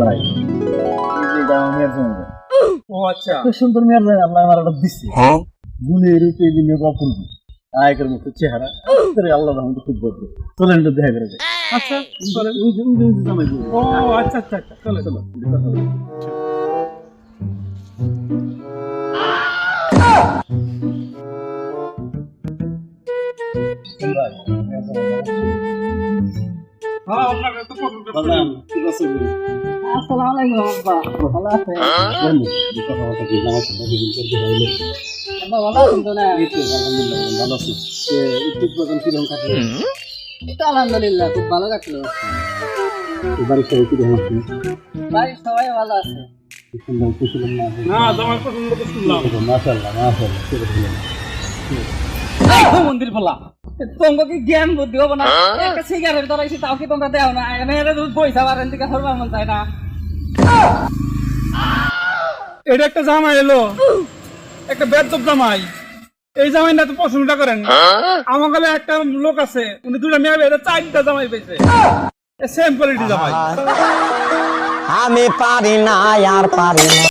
ভাই। এটা আমার মেয়ের জন্য। ও আচ্ছা। এত সুন্দর মেয়ের জন্য আল্লাহ আমার একটা দিচ্ছে গুণে রূপে দিনে অপূর্ব নায়কের মতো চেহারা আরে আল্লাহ রহমত খুব ভদ্র চলেন একটু দেখা করে যাই। আচ্ছা চলেন। ওই যে-। ও আচ্ছা আচ্ছা আচ্ছা চলে চলো। হ্যাঁ আপনার তো পছন্দ আছে বলি। আসসালামু আলাইকুম আব্বা ভালো আছেন বন্ধু, এই কথাবার্তা কি জামাই সাথে বিল করতে হইল? আব্বা ভালো আছেন তো না আলহামদুলিল্লাহ, ভালো আছি। একটু প্রথম কীরকম কাটলো? তো আলহামদুলিল্লাহ খুব ভালো কাটলো বাড়ির সবাই কীরকম আছে? বাড়ির সবাই ভালো আছে কি সুন্দর, কুশলম না আছে? না তোমার তো তোমাকে কি জ্ঞান বুদ্ধি হব না। একটা সিগারেট ধরাইছি তাও কি তোমরা দেও না? তুমি পয়সা হরবার মন চায় না। এটা একটা জামাই এলো। একটা বেদব জামাই। এই জামাই না তো পছন্দটা করেন। আমার কাছে একটা লোক আছে উনি দুটা মেয়ে পেয়েছে চারটা জামাই পেয়েছে সেম কোয়ালিটি জামাই। আমি পারি না আর পারি না।